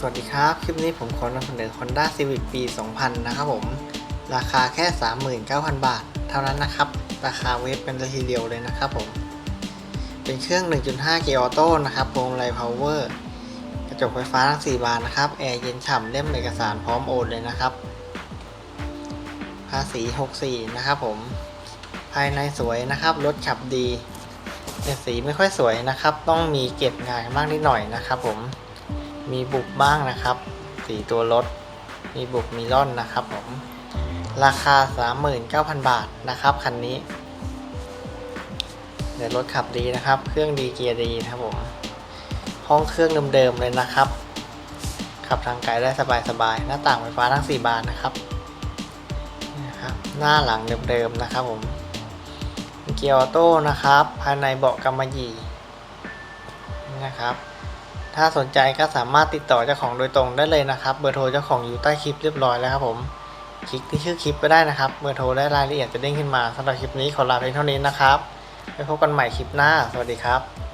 สวัสดีครับ คลิปนี้ผมขอนำเสนอ Honda Civic ปี 2000 นะครับผม ราคาแค่ 39,000 บาท เท่านั้นนะครับ ราคาเวฟเป็นเลยทีเดียวเลยนะครับผม เป็นเครื่อง 1.5 เกียร์ออโต้นะครับพวงมาลัยพาวเวอร์กระจกไฟฟ้าทั้ง 4 บานนะครับ แอร์เย็นฉ่ำเล่มเอกสารพร้อมโอนเลยนะครับ ภาษี 64 นะครับผม ภายในสวยนะครับ รถขับดีแต่สีไม่ค่อยสวยนะครับ ต้องมีเก็บงานบ้างนิดหน่อยนะครับผม มีบุบบ้างนะครับสีตัวรถ มีบุบมีร่อนนะครับผม ราคา 39,000 บาทนะครับคันนี้ เดี๋ยวรถขับดีนะครับ เครื่องดีเกียร์ดีนะครับผม ห้องเครื่องเดิมๆเลยนะครับ ขับทางไกลได้สบายๆ หน้าต่างไฟฟ้าทั้ง 4 บานนะครับนะครับ หน้าหลังเดิมๆนะครับผมเกียร์ออโต้นะครับ ภายในเบาะกำมะหยี่นะครับ ถ้าสนใจก็สามารถติดต่อเจ้าของโดยตรงได้เลยนะครับ เบอร์โทรเจ้าของอยู่ใต้คลิปเรียบร้อยแล้วครับผม คลิกที่ชื่อคลิปไปได้นะครับ เบอร์โทรและรายละเอียดจะเด้งขึ้นมาสำหรับคลิปนี้ขอลาเพียงเท่านี้นะครับไว้พบกันใหม่คลิปหน้า สวัสดีครับ